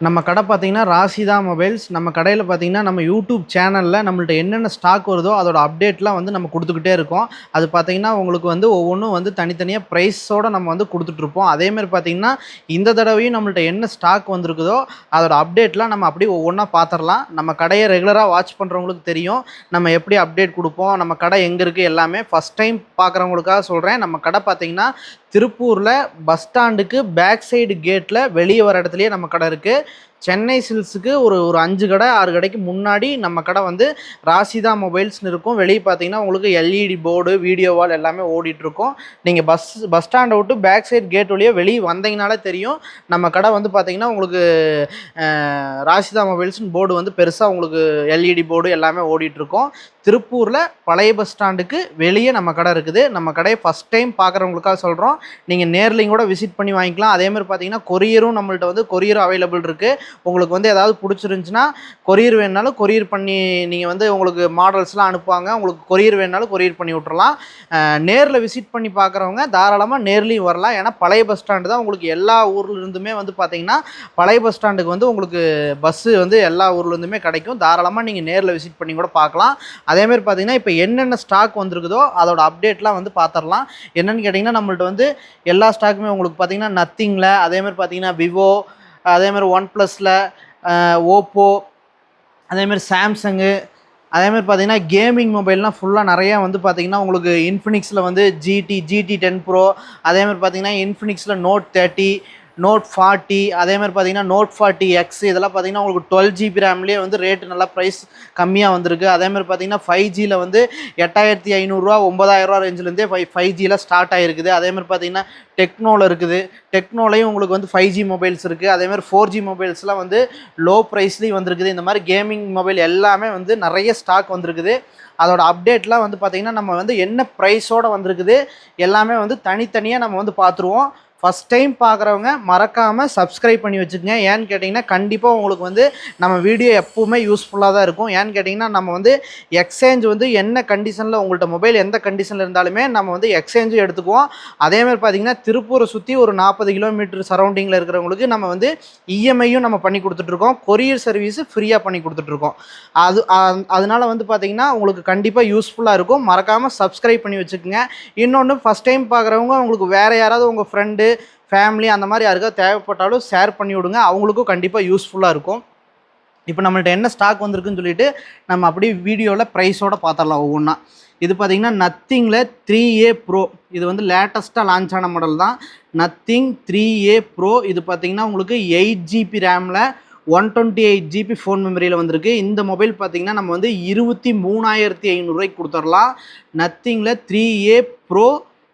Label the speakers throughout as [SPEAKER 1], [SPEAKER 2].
[SPEAKER 1] நம்ம கடை பார்த்தீங்கன்னா ராசிதா மொபைல்ஸ். நம்ம கடையில் பார்த்தீங்கன்னா நம்ம யூடியூப் சேனலில் நம்மள்ட்ட என்னென்ன ஸ்டாக் வருதோ அதோட அப்டேட்லாம் வந்து நம்ம கொடுத்துக்கிட்டே இருக்கோம். அது பார்த்தீங்கன்னா உங்களுக்கு வந்து ஒவ்வொன்றும் வந்து தனித்தனியாக ப்ரைஸோடு நம்ம வந்து கொடுத்துட்ருப்போம் அதேமாதிரி பார்த்தீங்கன்னா இந்த தடவையும் நம்மள்ட்ட என்ன ஸ்டாக் வந்திருக்குதோ அதோட அப்டேட்லாம் நம்ம அப்படியே ஒவ்வொன்றா பார்த்துடலாம் நம்ம கடையை ரெகுலராக வாட்ச் பண்ணுறவங்களுக்கு தெரியும். நம்ம எப்படி அப்டேட் கொடுப்போம்? நம்ம கடை எங்கே இருக்குது எல்லாமே ஃபஸ்ட் டைம் பார்க்குறவங்களுக்காக சொல்கிறேன் நம்ம கடை பார்த்தீங்கன்னா திருப்பூரில் பஸ் ஸ்டாண்டுக்கு பேக் சைடு கேட்டில் வெளியே வர இடத்துலையே நம்ம கடை இருக்குது சென்னை சில்ஸுக்கு ஒரு ஒரு அஞ்சு கடை ஆறு கடைக்கு முன்னாடி நம்ம கடை வந்து ராசிதா மொபைல்ஸ்னு இருக்கும். வெளியே பார்த்தீங்கன்னா உங்களுக்கு எல்இடி போர்டு வீடியோ வால் எல்லாமே ஓடிட்டுருக்கும். நீங்கள் பஸ் பஸ் ஸ்டாண்டை விட்டு பேக் சைட் கேட் வழியாக வெளியே வந்தீங்கனாலே தெரியும். நம்ம கடை வந்து பார்த்தீங்கன்னா உங்களுக்கு ராசிதா மொபைல்ஸ்னு போர்டு வந்து பெருசாக உங்களுக்கு எல்இடி போர்டு எல்லாமே ஓடிட்டுருக்கோம். திருப்பூரில் பழைய பஸ் ஸ்டாண்டுக்கு வெளியே நம்ம கடை இருக்குது. நம்ம கடையை ஃபஸ்ட் டைம் பார்க்குறவங்களுக்காக சொல்கிறோம் நீங்கள் நேர்லையும் கூட விசிட் பண்ணி வாங்கிக்கலாம். அதேமாதிரி பார்த்தீங்கன்னா கொரியரும் நம்மள்ட்ட வந்து கொரியர் அவைலபிள் இருக்குது உங்களுக்கு வந்து ஏதாவது பிடிச்சிருந்துச்சின்னா கொரியர் வேணுனாலும் கொரியர் பண்ணி நீங்கள் வந்து உங்களுக்கு மாடல்ஸ்லாம் அனுப்புவாங்க. உங்களுக்கு கொரியர் வேணுனாலும் கொரியர் பண்ணி விட்றலாம் நேரில் விசிட் பண்ணி பார்க்குறவங்க தாராளமாக நேர்லேயும் வரலாம். ஏன்னா பழைய பஸ் ஸ்டாண்டு தான் உங்களுக்கு எல்லா ஊர்லேருந்துமே வந்து பார்த்தீங்கன்னா பழைய பஸ் ஸ்டாண்டுக்கு வந்து உங்களுக்கு பஸ்ஸு வந்து எல்லா ஊர்லேருந்துமே கிடைக்கும். தாராளமாக நீங்கள் நேரில் விசிட் பண்ணி கூட பார்க்கலாம் அதேமாதிரி பார்த்தீங்கன்னா இப்போ என்னென்ன ஸ்டாக் வந்திருக்குதோ அதோட அப்டேட்லாம் வந்து பார்த்துடலாம் என்னென்னு கேட்டிங்கன்னா நம்மள்ட்ட வந்து எல்லா ஸ்டாக்குமே உங்களுக்கு பார்த்தீங்கன்னா நத்திங்கில் அதேமாதிரி பார்த்தீங்கன்னா விவோ அதேமாதிரி ஒன் ப்ளஸில் ஓப்போ அதேமாதிரி சாம்சங்கு அதேமாதிரி பார்த்தீங்கன்னா கேமிங் மொபைல்லாம் ஃபுல்லாக நிறையா வந்து பார்த்தீங்கன்னா உங்களுக்கு இன்ஃபினிக்ஸில் வந்து ஜிடி ஜிடி டென் ப்ரோ அதேமாதிரி பார்த்தீங்கன்னா இன்ஃபினிக்ஸில் நோட் தேர்ட்டி நோட் ஃபார்ட்டி அதேமாதிரி பார்த்தீங்கன்னா நோட் ஃபார்ட்டி எக்ஸ் இதெல்லாம் பார்த்தீங்கன்னா உங்களுக்கு டுவெல் ஜிபி ரேம்லேயே வந்து ரேட்டு நல்லா ப்ரைஸ் கம்மியாக வந்திருக்கு. அதேமாதிரி பார்த்தீங்கன்னா ஃபைவ் ஜியில் வந்து எட்டாயிரத்தி ஐநூறுரூவா ஒம்பதாயிரரூவா ரேஞ்சிலேருந்தே ஃபைவ் ஃபைவ் ஜியில் ஸ்டார்ட் ஆகிருக்குது அதேமாதிரி பார்த்தீங்கன்னா டெக்னோவில் இருக்குது. டெக்னோலையும் உங்களுக்கு வந்து ஃபைவ் ஜி மொபைல்ஸ் இருக்குது அதேமாதிரி ஃபோர் ஜி மொபைல்ஸ்லாம் வந்து லோ ப்ரைஸ்லேயும் வந்திருக்குது. இந்த மாதிரி கேமிங் மொபைல் எல்லாமே வந்து நிறைய ஸ்டாக் வந்திருக்குது. அதோட அப்டேட்லாம் வந்து பார்த்திங்கன்னா நம்ம வந்து என்ன ப்ரைஸோடு வந்திருக்குது எல்லாமே வந்து தனித்தனியாக நம்ம வந்து பார்த்துருவோம் ஃபஸ்ட் டைம் பார்க்குறவங்க மறக்காமல் சப்ஸ்கிரைப் பண்ணி வச்சுக்கோங்க. ஏன்னு கேட்டிங்கன்னா கண்டிப்பாக உங்களுக்கு வந்து நம்ம வீடியோ எப்பவுமே யூஸ்ஃபுல்லாக தான் இருக்கும். ஏன்னு கேட்டிங்கன்னா நம்ம வந்து எக்ஸ்சேஞ்ச் வந்து என்ன கண்டிஷனில் உங்கள்கிட்ட மொபைல் எந்த கண்டிஷனில் இருந்தாலுமே நம்ம வந்து எக்ஸ்சேஞ்சும் எடுத்துக்குவோம். அதேமாதிரி பார்த்தீங்கன்னா திருப்பூரை சுற்றி ஒரு நாற்பது கிலோமீட்டர் சரௌண்டிங்கில் இருக்கிறவங்களுக்கு நம்ம வந்து இஎம்ஐயும் நம்ம பண்ணி கொடுத்துட்ருக்கோம் கொரியர் சர்வீஸு ஃப்ரீயாக பண்ணி கொடுத்துட்ருக்கோம் அது அதனால் அதனால வந்து பார்த்தீங்கன்னா உங்களுக்கு கண்டிப்பாக யூஸ்ஃபுல்லாக இருக்கும். மறக்காமல் சப்ஸ்கிரைப் பண்ணி வச்சுக்கோங்க. இன்னொன்று ஃபஸ்ட் டைம் பார்க்குறவங்க உங்களுக்கு வேறு யாராவது உங்கள் ஃப்ரெண்டு ஃபேமிலி அந்த மாதிரி யாருக்காவது தேவைப்பட்டாலும் ஷேர் பண்ணி விடுங்க. அவங்களுக்கும் கண்டிப்பாக யூஸ்ஃபுல்லாக இருக்கும். இப்போ நம்மள்ட்ட என்ன ஸ்டாக் வந்திருக்குன்னு சொல்லிட்டு நம்ம அப்படியே வீடியோவில் ப்ரைஸோட பார்த்துடலாம் ஒவ்வொன்றா இது பார்த்தீங்கன்னா நத்திங்கில் த்ரீ ஏ ப்ரோ இது வந்து லேட்டஸ்ட்டாக லான்ச் ஆன மாடல் தான். நத்திங் த்ரீ ஏ ப்ரோ இது பார்த்தீங்கன்னா உங்களுக்கு eight GB ரேமில் one twenty eight GB phone மெமரியில் வந்திருக்கு. இந்த மொபைல் பார்த்திங்கன்னா நம்ம வந்து இருபத்தி மூணாயிரத்தி ஐநூறுரூவாய்க்கு கொடுத்துடலாம் நத்திங்கில் three A pro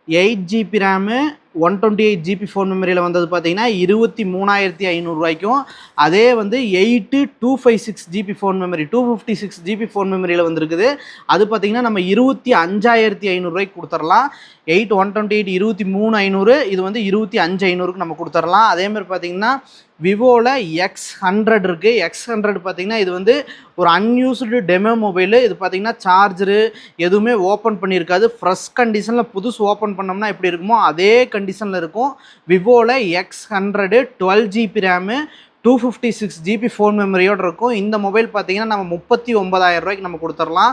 [SPEAKER 1] eight GB RAM one twenty eight GB phone மெமரியில் வந்தது பார்த்தீங்கன்னா இருபத்தி மூணாயிரத்தி ஐநூறுரூவாய்க்கும் அதே வந்து eight two five six GB phone memory two fifty six GB phone மெமரியில் வந்திருக்குது. அது பார்த்தீங்கன்னா நம்ம இருபத்தி அஞ்சாயிரத்தி ஐநூறுரூவாய்க்கு கொடுத்துடலாம். எயிட் ஒன் டுவெண்ட்டி எயிட் இருபத்தி மூணு ஐநூறு இது வந்து இருபத்தி அஞ்சு ஐநூறுக்கு நம்ம கொடுத்துடலாம். அதேமாதிரி பார்த்தீங்கன்னா விவோவில் எக்ஸ் ஹண்ட்ரட் இருக்குது எக்ஸ் ஹண்ட்ரட் பார்த்தீங்கன்னா இது வந்து ஒரு அன்யூஸ்டு டெமோ மொபைலு இது பார்த்தீங்கன்னா சார்ஜரு எதுவுமே ஓப்பன் பண்ணியிருக்காது. ஃப்ரெஷ் கண்டிஷனில் புதுசு ஓப்பன் பண்ணோம்னா எப்படி இருக்குமோ அதே கண்டிஷனில் இருக்கும். விவோவில் X hundred twelve GB RAM two fifty six GB phone மெமரியோடு இருக்கும். இந்த மொபைல் பார்த்தீங்கன்னா நம்ம முப்பத்தி ஒன்பதாயிரம் ரூபாய்க்கு நம்ம கொடுத்துடலாம்.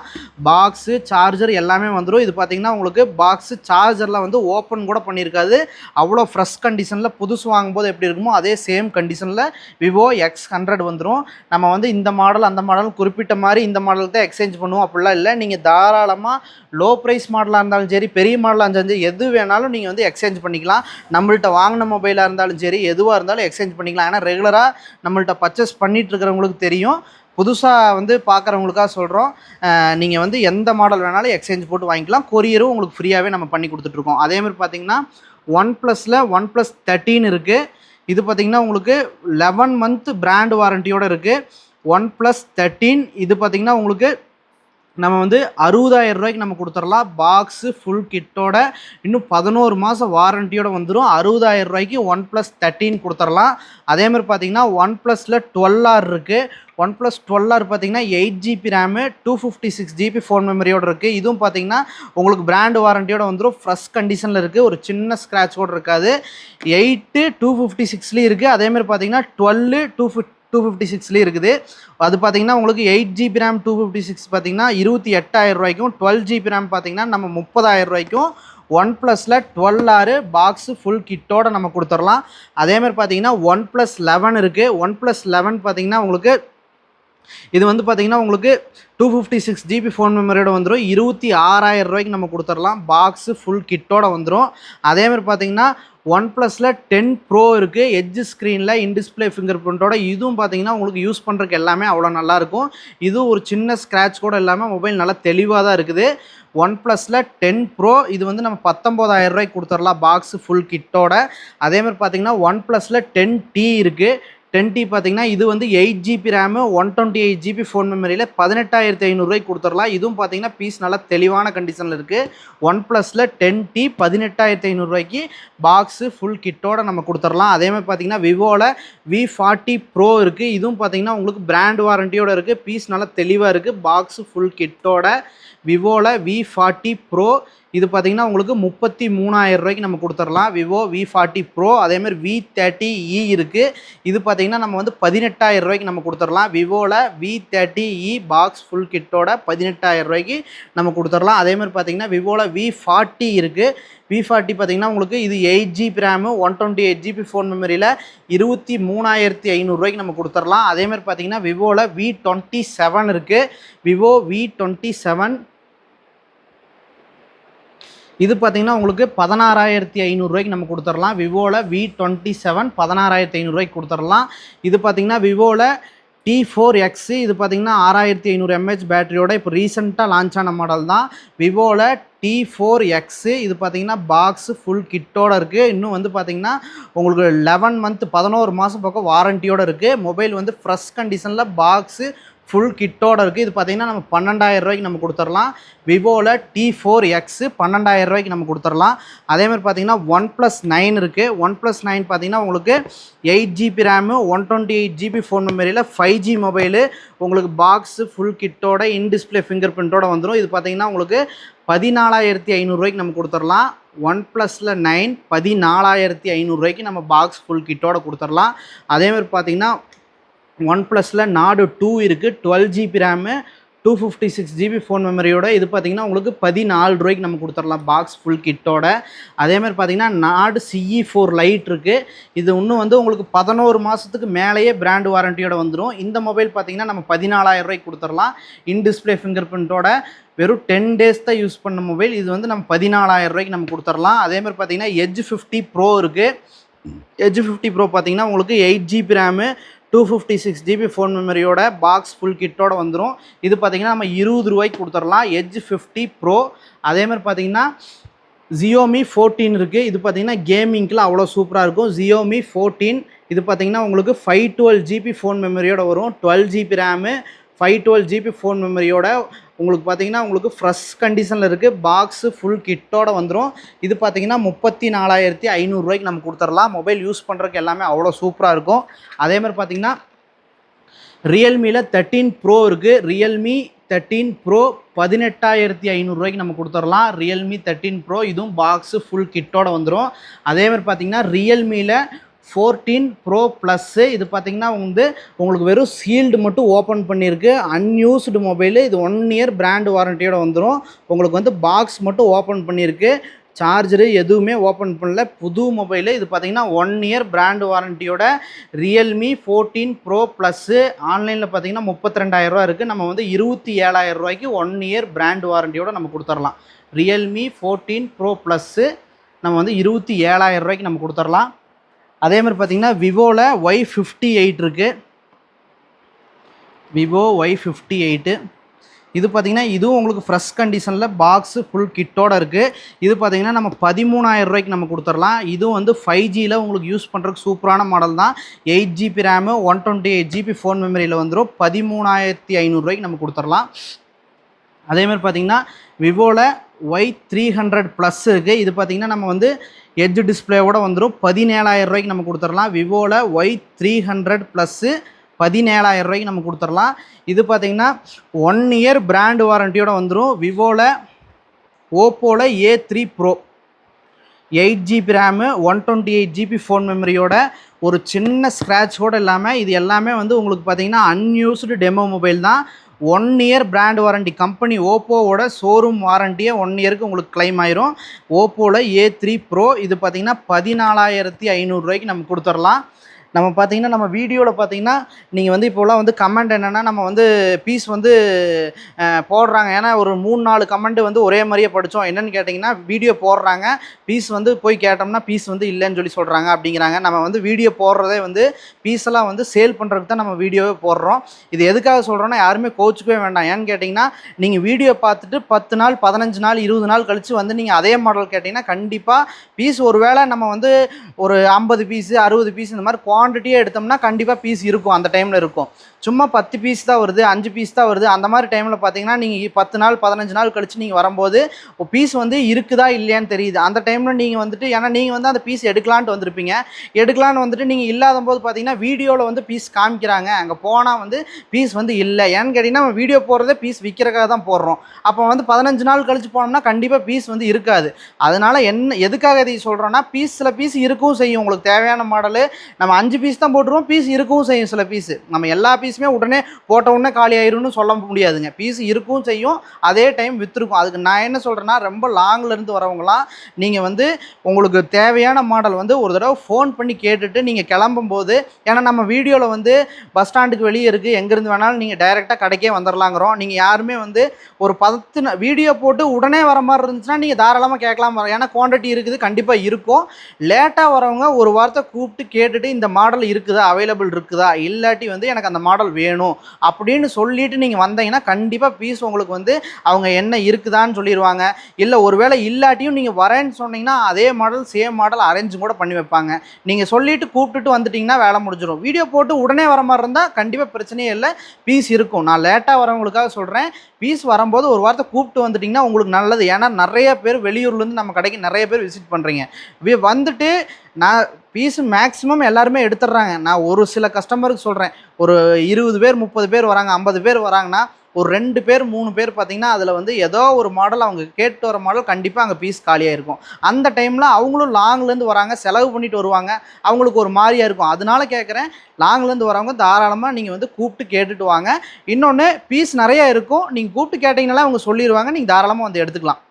[SPEAKER 1] பாக்ஸு சார்ஜர் எல்லாமே வந்துடும் இது பார்த்தீங்கன்னா உங்களுக்கு பாக்ஸு சார்ஜரில் வந்து ஓப்பன் கூட பண்ணியிருக்காது. அவ்வளோ ஃப்ரெஷ் கண்டிஷனில் புதுசு வாங்கும்போது எப்படி இருக்குமோ அதே சேம் கண்டிஷனில் விவோ எக்ஸ் ஹண்ட்ரட் வந்துடும் நம்ம வந்து இந்த மாடல் அந்த மாடல் குறிப்பிட்ட மாதிரி இந்த மாடல் தான் எக்ஸ்சேஞ்ச் பண்ணுவோம். அப்படிலாம் இல்லை. நீங்கள் தாராளமாக லோ ப்ரைஸ் மாடலாக இருந்தாலும் சரி பெரிய மாடலாக இருந்தாலும் சரி எது வேணாலும் நீங்கள் வந்து எக்ஸ்சேஞ்ச் பண்ணிக்கலாம். நம்மள்கிட்ட வாங்கின மொபைலாக இருந்தாலும் சரி எதுவாக இருந்தாலும் எக்ஸ்சேஞ்ச் பண்ணிக்கலாம். ஏன்னா ரெகுலராக நம்மள்ட்ட பர்ச்சேஸ் பண்ணிட்டு இருக்கிறவங்களுக்கு தெரியும். புதுசாக வந்து பார்க்குறவங்களுக்காக சொல்கிறோம் நீங்கள் வந்து எந்த மாடல் வேணாலும் எக்ஸ்சேஞ்ச் போட்டு வாங்கிக்கலாம். கொரியரும் உங்களுக்கு ஃப்ரீயாகவே நம்ம பண்ணி கொடுத்துட்ருக்கோம் அதேமாதிரி பார்த்தீங்கன்னா ஒன் ப்ளஸில் ஒன் ப்ளஸ் தேர்ட்டின் இருக்குது இது பார்த்தீங்கன்னா உங்களுக்கு லெவன் மந்த் பிராண்ட் வாரண்ட்டியோடு இருக்குது ஒன் ப்ளஸ் தேர்ட்டீன் இது பார்த்திங்கன்னா உங்களுக்கு நம்ம வந்து அறுபதாயிரம் ரூபாய்க்கு நம்ம கொடுத்துடலாம். பாக்ஸு ஃபுல் கிட்டோட இன்னும் பதினோரு மாதம் வாரண்டியோட வந்துடும் அறுபதாயிரம் ரூபாய்க்கு ஒன் ப்ளஸ் தேர்ட்டின் கொடுத்துடலாம். அதே மாதிரி பார்த்தீங்கன்னா ஒன் ப்ளஸில் டுவெல் ஆர் இருக்குது ஒன் ப்ளஸ் டுவெல் ஆர் பார்த்தீங்கன்னா eight GB RAM two fifty six GB phone மெமரியோட இருக்குது இதுவும் பார்த்தீங்கன்னா உங்களுக்கு பிராண்ட் வாரண்டியோட வந்துடும் ஃப்ரெஷ் கண்டிஷனில் இருக்குது ஒரு சின்ன ஸ்க்ராட்ச் கூட இருக்காது. எயிட்டு டூ ஃபிஃப்டி சிக்ஸ்லேயும் இருக்குது அதேமாதிரி பார்த்தீங்கன்னா twelve two fifty two fifty சிக்ஸ்லேயும் இருக்குது. அது பார்த்தீங்கன்னா உங்களுக்கு eight GB RAM two fifty six பார்த்தீங்கன்னா இருபத்தி எட்டாயிரம் ரூபாய்க்கும் டுவெல் ஜிபி ரேம் பார்த்தீங்கன்னா நம்ம முப்பதாயிரம் ரூபாய்க்கும் ஒன் ப்ளஸில் டுவெல் ஆறு பாக்ஸு ஃபுல் கிட்டோட நம்ம கொடுத்துடலாம். அதேமாதிரி பார்த்தீங்கன்னா ஒன் ப்ளஸ் லெவன் இருக்குது ஒன் ப்ளஸ் லெவன் பார்த்தீங்கன்னா உங்களுக்கு இது வந்து பார்த்தீங்கன்னா உங்களுக்கு two fifty six GB phone மெமரியோட வந்துடும் இருபத்தி ஆறாயிரம் ரூபாய்க்கு நம்ம கொடுத்துடலாம். பாக்ஸு ஃபுல் கிட்டோட வந்துடும் அதேமாதிரி பார்த்தீங்கன்னா ஒன் ப்ளஸில் டென் ப்ரோ இருக்குது எட்ஜ் ஸ்க்ரீனில் இன்டிஸ்பிளே ஃபிங்கர் பிரிண்ட்டோட இதுவும் பார்த்தீங்கன்னா உங்களுக்கு யூஸ் பண்ணுறதுக்கு எல்லாமே அவ்வளோ நல்லாயிருக்கும் இதுவும் ஒரு சின்ன ஸ்க்ராட்ச் கூட இல்லாமல் மொபைல் நல்லா தெளிவாக தான் இருக்குது. ஒன் ப்ளஸில் டென் ப்ரோ இது வந்து நம்ம பத்தொம்போதாயிரம் ரூபாய்க்கு கொடுத்துடலாம் பாக்ஸு ஃபுல் கிட்டோட அதேமாதிரி பார்த்தீங்கன்னா ஒன் ப்ளஸில் டென் டி இருக்குது டென் டி பார்த்தீங்கன்னா இது வந்து eight GB RAM one twenty eight GB phone மெமரியில் பதினெட்டாயிரத்தி ஐநூறுரூவாய்க்கு கொடுத்துடலாம். இதுவும் பார்த்தீங்கன்னா பீஸ் நல்லா தெளிவான கண்டிஷனில் இருக்குது ஒன் ப்ளஸில் டென் டி பதினெட்டாயிரத்தி ஐநூறுரூவாய்க்கு பாக்ஸு ஃபுல் கிட்டோட நம்ம கொடுத்துடலாம். அதே மாதிரி பார்த்தீங்கன்னா விவோவில் வி ஃபார்ட்டி ப்ரோ இருக்குது இதுவும் பார்த்தீங்கன்னா உங்களுக்கு பிராண்ட் வாரண்டியோட இருக்குது பீஸ் நல்லா தெளிவாக இருக்குது பாக்ஸு ஃபுல் கிட்டோட விவோவில் வி ஃபார்ட்டி ப்ரோ இது பார்த்தீங்கன்னா உங்களுக்கு முப்பத்தி மூணாயிரம் ரூபாய்க்கு நம்ம கொடுத்துடலாம். விவோ வி ஃபார்ட்டி ப்ரோ அதேமாதிரி வி தேர்ட்டி இ e இருக்குது இது பார்த்தீங்கன்னா நம்ம வந்து பதினெட்டாயிரம் ரூபாய்க்கு நம்ம கொடுத்துடலாம். விவோவில் V thirty E box full கிட்டோட பதினெட்டாயிரம் ரூபாய்க்கு நம்ம கொடுத்துடலாம். அதேமாதிரி பார்த்தீங்கன்னா விவோவில் வி ஃபார்ட்டி இருக்குது வி ஃபார்ட்டி பார்த்தீங்கன்னா உங்களுக்கு இது eight GB RAM one twenty eight GB phone மெமரியில் இருபத்தி மூணாயிரத்தி ஐநூறுரூவாய்க்கு நம்ம கொடுத்துடலாம். அதேமாதிரி பார்த்தீங்கன்னா விவோவில் வி டுவெண்ட்டி செவன் இருக்குது விவோ வி டுவெண்ட்டி செவன் இது பார்த்தீங்கன்னா உங்களுக்கு பதினாறாயிரத்தி ஐநூறுரூவாய்க்கு நம்ம கொடுத்துடலாம். விவோவில் வி டுவெண்ட்டி செவன் பதினாறாயிரத்தி ஐநூறுரூவாய்க்கு கொடுத்துடலாம். இது பார்த்தீங்கன்னா விவோவில் டி ஃபோர் எக்ஸு இது பார்த்தீங்கன்னா ஆறாயிரத்தி ஐநூறு எம்ஹெச் பேட்டரியோட இப்போ ரீசெண்டாக லான்ச் ஆன மாடல் தான். விவோவில் டி ஃபோர் எக்ஸு இது பார்த்தீங்கன்னா பாக்ஸு ஃபுல் கிட்டோடு இருக்குது இன்னும் வந்து பார்த்திங்கன்னா உங்களுக்கு லெவன் மந்த் பதினோரு மாதம் பக்கம் வாரண்டியோடு இருக்குது மொபைல் வந்து ஃப்ரெஷ் கண்டிஷனில் பாக்ஸு ஃபுல் கிட்டோட இருக்குது இது பார்த்தீங்கன்னா நம்ம பன்னெண்டாயிரம் ரூபாய்க்கு நம்ம கொடுத்துடலாம். விவோவில் டி ஃபோர் எக்ஸு பன்னெண்டாயிரம் ரூபாய்க்கு நம்ம கொடுத்துடலாம். அதேமாதிரி பார்த்தீங்கன்னா ஒன் ப்ளஸ் நைன் இருக்குது ஒன் ப்ளஸ் நைன் பார்த்தீங்கன்னா உங்களுக்கு eight GB RAM one twenty eight GB phone மெமரியில் ஃபைவ் ஜி மொபைலு உங்களுக்கு பாக்ஸு ஃபுல் கிட்டோட இன் டிஸ்பிளே ஃபிங்கர் பிரிண்ட்டோட வந்துடும் இது பார்த்தீங்கன்னா உங்களுக்கு பதினாலாயிரத்தி ஐநூறுரூவாய்க்கு நம்ம கொடுத்துடலாம். ஒன் ப்ளஸில் நைன் பதினாலாயிரத்தி ஐநூறுரூவாய்க்கு நம்ம பாக்ஸ் ஃபுல் கிட்டோட கொடுத்துடலாம். அதேமாதிரி பார்த்தீங்கன்னா ஒன் ப்ளஸில் நாடு டூ இருக்குது twelve GB RAM two fifty six GB phone மெமரியோட இது பார்த்திங்கன்னா உங்களுக்கு பதினாலு ரூபாய்க்கு நம்ம கொடுத்துடலாம் பாக்ஸ் ஃபுல் கிட்டோட அதேமாதிரி பார்த்திங்கன்னா நாடு சிஇ ஃபோர் லைட் இருக்குது இது இன்னும் வந்து உங்களுக்கு பதினோரு மாதத்துக்கு மேலேயே பிராண்ட் வாரண்டியோட வந்துடும் இந்த மொபைல் பார்த்திங்கன்னா நம்ம பதினாலாயிரம் ரூபாய்க்கு கொடுத்துடலாம். இன் டிஸ்பிளே ஃபிங்கர் பிரிண்ட்டோட வெறும் டென் டேஸ் தான் யூஸ் பண்ண மொபைல் இது வந்து நம்ம பதினாலாயிரம் ரூபாய்க்கு நம்ம கொடுத்துடலாம். அதேமாதிரி பார்த்திங்கன்னா எஜ் ஃபிஃப்டி ப்ரோ இருக்குது எஜ் ஃபிஃப்டி ப்ரோ பார்த்திங்கன்னா உங்களுக்கு eight GB RAM two fifty six GB phone மெமரியோட box full கிட்டோட வந்துடும் இது பார்த்திங்கன்னா நம்ம இருபது ரூபாய்க்கு கொடுத்துடலாம். எட்ஜ் ஃபிஃப்டி ப்ரோ அதேமாதிரி பார்த்திங்கன்னா ஜியோமி ஃபோர்டீன் இருக்குது இது பார்த்திங்கன்னா கேமிங்க்கெலாம் அவ்வளோ சூப்பராக இருக்கும். ஜியோமி ஃபோர்டீன் இது பார்த்திங்கன்னா உங்களுக்கு ஃபைவ் டுவெல் ஜிபி ஃபோன் மெமரியோட வரும். Twelve GB RAM five twelve GB phone மெமரியோட உங்களுக்கு பார்த்தீங்கன்னா உங்களுக்கு ஃப்ரெஷ் கண்டிஷனில் இருக்குது பாக்ஸு ஃபுல் கிட்டோட வந்துடும் இது பார்த்தீங்கன்னா முப்பத்தி நாலாயிரத்தி ஐநூறுரூவாய்க்கு நம்ம கொடுத்துடலாம். மொபைல் யூஸ் பண்ணுறதுக்கு எல்லாமே அவ்வளோ சூப்பராக இருக்கும். அதே மாதிரி பார்த்தீங்கன்னா ரியல்மியில் தேர்ட்டீன் ப்ரோ இருக்குது ரியல்மி தேர்ட்டீன் ப்ரோ பதினெட்டாயிரத்தி ஐநூறுரூவாய்க்கு நம்ம கொடுத்துடலாம். ரியல்மி தேர்ட்டீன் ப்ரோ இதுவும் பாக்ஸு ஃபுல் கிட்டோட வந்துடும் அதே மாதிரி பார்த்தீங்கன்னா ரியல்மியில் ஃபோர்டீன் ப்ரோ ப்ளஸ்ஸு இது பார்த்திங்கன்னா வந்து உங்களுக்கு வெறும் சீல்டு மட்டும் ஓப்பன் பண்ணியிருக்கு அன்யூஸ்டு மொபைலு இது ஒன் இயர் பிராண்ட் வாரண்டியோட வந்துடும் உங்களுக்கு வந்து பாக்ஸ் மட்டும் ஓப்பன் பண்ணியிருக்கு சார்ஜரு எதுவுமே ஓப்பன் பண்ணல. புது மொபைலு இது பார்த்திங்கன்னா ஒன் இயர் பிராண்ட் வாரண்டியோட ரியல்மி ஃபோர்டீன் ப்ரோ ப்ளஸ்ஸு ஆன்லைனில் பார்த்தீங்கன்னா முப்பத்தி ரெண்டாயிரரூவா இருக்குது நம்ம வந்து இருபத்தி ஏழாயிரம் ரூபாய்க்கு ஒன் இயர் பிராண்ட் வாரண்டியோட நம்ம கொடுத்துர்லாம். ரியல்மி ஃபோர்டீன் ப்ரோ ப்ளஸ்ஸு நம்ம வந்து இருபத்தி ஏழாயிரம் ரூபாய்க்கு நம்ம கொடுத்துர்லாம். அதே மாதிரி பார்த்தீங்கன்னா விவோவில் ஒய் ஃபிஃப்டி எயிட் இருக்குது விவோ ஒய் ஃபிஃப்டி எயிட்டு இது பார்த்தீங்கன்னா இதுவும் உங்களுக்கு ஃப்ரெஷ் கண்டிஷனில் பாக்ஸு ஃபுல் கிட்டோடு இருக்குது இது பார்த்தீங்கன்னா நம்ம பதிமூணாயிரம் ரூபாய்க்கு நம்ம கொடுத்துடலாம். இதுவும் வந்து ஃபைவ் ஜியில் உங்களுக்கு யூஸ் பண்ணுறதுக்கு சூப்பரான மாடல் தான். Eight GB RAM one twenty eight GB phone மெமரியில் வந்துடும் பதிமூணாயிரத்தி ஐநூறுரூவாய்க்கு நம்ம கொடுத்துடலாம். அதேமாதிரி பார்த்தீங்கன்னா விவோவில் ஒய் த்ரீ ஹண்ட்ரட் ப்ளஸ் இருக்குது இது பார்த்திங்கன்னா நம்ம வந்து எட்ஜ் டிஸ்பிளேவோட வந்துடும் பதினேழாயிரம் ரூபாய்க்கு நம்ம கொடுத்துடலாம். விவோவில் ஒய் த்ரீ ஹண்ட்ரட் ப்ளஸ்ஸு பதினேழாயிரம் ரூபாய்க்கு நம்ம கொடுத்துடலாம். இது பார்த்திங்கன்னா ஒன் இயர் பிராண்டு வாரண்டியோட வந்துடும் விவோவில் ஓப்போவில் A three pro eight GB RAM one twenty eight GB phone மெமரியோட ஒரு சின்ன ஸ்க்ராட்ச் கூட இல்லாமல் இது எல்லாமே வந்து உங்களுக்கு பார்த்தீங்கன்னா அன்யூஸ்டு டெமோ மொபைல் தான். One year brand warranty company ஓப்போவோட showroom வாரண்டியே ஒன் இயருக்கு உங்களுக்கு கிளைம் ஆயிரும். ஓப்போவில் ஏ த்ரீ ப்ரோ இது பார்த்தீங்கன்னா பதினாலாயிரத்தி ஐநூறுரூவாய்க்கு நம்ம கொடுத்துடலாம். நம்ம பார்த்தீங்கன்னா நம்ம வீடியோவில் பார்த்தீங்கன்னா நீங்கள் வந்து இப்போலாம் வந்து கமெண்ட் என்னென்னா நம்ம வந்து பீஸ் வந்து போடுறாங்க. ஏன்னா ஒரு மூணு நாலு கமெண்ட் வந்து ஒரே மாதிரியே படித்தோம் என்னென்னு கேட்டிங்கன்னா வீடியோ போடுறாங்க. பீஸ் வந்து போய் கேட்டோம்னா பீஸ் வந்து இல்லைன்னு சொல்லி சொல்கிறாங்க அப்படிங்கிறாங்க. நம்ம வந்து வீடியோ போடுறதே வந்து பீஸெல்லாம் வந்து சேல் பண்ணுறதுக்கு தான் நம்ம வீடியோவே போடுறோம். இது எதுக்காக சொல்கிறோன்னா யாருமே கோச்சுக்கவே வேண்டாம். ஏன்னு கேட்டிங்கன்னா நீங்கள் வீடியோ பார்த்துட்டு பத்து நாள் பதினஞ்சு நாள் இருபது நாள் கழித்து வந்து நீங்கள் அதே மாடல் கேட்டிங்கன்னா கண்டிப்பாக பீஸ் ஒருவேளை நம்ம வந்து ஒரு ஐம்பது பீஸு அறுபது பீஸ் இந்த மாதிரி குவான்டிட்டியே எடுத்தோம்னா கண்டிப்பாக பீஸ் இருக்கும். அந்த டைமில் இருக்கும். சும்மா பத்து பீஸ் தான் வருது அஞ்சு பீஸ் தான் வருது. அந்த மாதிரி டைமில் பார்த்தீங்கன்னா நீங்கள் பத்து நாள் பதினஞ்சு நாள் கழித்து நீங்கள் வரும்போது பீஸ் வந்து இருக்குதா இல்லையான்னு தெரியுது. அந்த டைமில் நீங்கள் வந்துட்டு ஏன்னா நீங்கள் வந்து அந்த பீஸ் எடுக்கலான்ட்டு வந்திருப்பீங்க. எடுக்கலான்னு வந்துட்டு நீங்கள் இல்லாத போது பார்த்தீங்கன்னா வீடியோவில் வந்து பீஸ் காமிக்கிறாங்க. அங்கே போனால் வந்து பீஸ் வந்து இல்லை. ஏன்னு கேட்டிங்கன்னா நம்ம வீடியோ போடுறதே பீஸ் விற்கிறக்காக தான் போடுறோம். அப்போ வந்து பதினஞ்சு நாள் கழித்து போனோம்னா கண்டிப்பாக பீஸ் வந்து இருக்காது. அதனால் என்ன எதுக்காக இதை சொல்கிறோன்னா பீஸ் சில பீஸ் இருக்கவும் செய்யும். உங்களுக்கு தேவையான மாடலு நம்ம அஞ்சு பீஸ் தான் போட்டுருவோம். பீஸ் இருக்கவும் செய்யும் சில பீஸு நம்ம எல்லா பீஸுமே உடனே போட்ட உடனே காலி ஆயிரும்னு சொல்ல முடியாதுங்க. பீஸ் இருக்கவும் செய்யும். அதே டைம் விற்றுருக்கும் அதுக்கு நான் என்ன சொல்கிறேன்னா ரொம்ப லாங்ல இருந்து வரவங்களாம் நீங்கள் வந்து உங்களுக்கு தேவையான மாடல் வந்து ஒரு தடவை ஃபோன் பண்ணி கேட்டுட்டு நீங்கள் கிளம்பும் போது ஏன்னா நம்ம வீடியோவில் வந்து பஸ் ஸ்டாண்டுக்கு வெளியே இருக்குது எங்கேருந்து வேணாலும் நீங்கள் டைரெக்டாக கடைக்கே வந்துடலாங்கிறோம் நீங்கள் யாருமே வந்து ஒரு பத்து வீடியோ போட்டு உடனே வர மாதிரி இருந்துச்சுன்னா நீங்கள் தாராளமாக கேட்கலாம். வர ஏன்னா குவான்டிட்டி இருக்குது கண்டிப்பாக இருக்கும். லேட்டாக வரவங்க ஒரு வாரத்தை கூப்பிட்டு கேட்டுட்டு இந்த மாடல் இருக்குதா அவைலபிள் இருக்குதா? இல்லாட்டி வந்து எனக்கு அந்த மாடல் வேணும் அப்படின்னு சொல்லிட்டு நீங்கள் வந்தீங்கன்னா கண்டிப்பாக பீஸ் உங்களுக்கு வந்து அவங்க என்ன இருக்குதான்னு சொல்லிடுவாங்க இல்லை ஒருவேளை இல்லாட்டியும் நீங்கள் வரேன்னு சொன்னீங்கன்னா அதே மாடல் சேம் மாடல் அரேஞ்ச் கூட பண்ணி வைப்பாங்க. நீங்கள் சொல்லிவிட்டு கூப்பிட்டுட்டு வந்துட்டிங்கன்னா வேலை முடிஞ்சிடும். வீடியோ போட்டு உடனே வர மாதிரி இருந்தால் கண்டிப்பாக பிரச்சனையே இல்லை. பீஸ் இருக்கும். நான் லேட்டாக வரவங்களுக்காக சொல்கிறேன் பீஸ் வரும்போது ஒரு வாரத்தை கூப்பிட்டு வந்துட்டிங்கன்னா உங்களுக்கு நல்லது. ஏன்னா நிறைய பேர் வெளியூர்லேருந்து நம்ம கடைக்கு நிறைய பேர் விசிட் பண்ணுறீங்க வந்துட்டு நான் பீஸ் மேக்ஸிமம் எல்லாருமே எடுத்துடுறாங்க. நான் ஒரு சில கஸ்டமருக்கு சொல்கிறேன் ஒரு இருபது பேர் முப்பது பேர் வராங்க ஐம்பது பேர் வராங்கன்னா ஒரு ரெண்டு பேர் மூணு பேர் பார்த்தீங்கன்னா அதில் வந்து ஏதோ ஒரு மாடல் அவங்க கேட்டு வர மாடல் கண்டிப்பாக அங்கே பீஸ் காலியாக இருக்கும். அந்த டைமில் அவங்களும் லாங்லேருந்து வராங்க செலவு பண்ணிட்டு வருவாங்க. அவங்களுக்கு ஒரு மாதிரியாக இருக்கும். அதனால கேட்குறேன் லாங்லேருந்து வரவங்க தாராளமாக நீங்கள் வந்து கூப்பிட்டு கேட்டுட்டு வாங்க. இன்னொன்று பீஸ் நிறையா இருக்கும். நீங்கள் கூப்பிட்டு கேட்டிங்கனால அவங்க சொல்லிடுவாங்க நீங்கள் தாராளமாக வந்து எடுத்துக்கலாம்.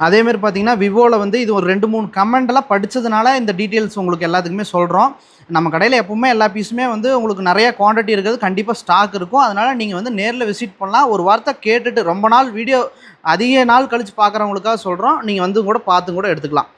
[SPEAKER 1] அதேமாரி பார்த்தீங்கன்னா விவோவில் வந்து இது ஒரு ரெண்டு மூணு comment படித்ததுனால இந்த டீட்டெயில்ஸ் உங்களுக்கு எல்லாத்துக்குமே சொல்கிறோம் நம்ம கடையில் எப்பவுமே எல்லா பீஸுமே வந்து உங்களுக்கு நிறைய குவான்டிட்டி இருக்கிறது கண்டிப்பாக ஸ்டாக் இருக்கும். அதனால் நீங்கள் வந்து நேரில் விசிட் பண்ணலாம். ஒரு வார்த்தை கேட்டுட்டு ரொம்ப நாள் வீடியோ அதிக நாள் கழித்து பார்க்குறவங்களுக்காக சொல்கிறோம் நீங்கள் வந்து கூட பார்த்து கூட எடுத்துக்கலாம்.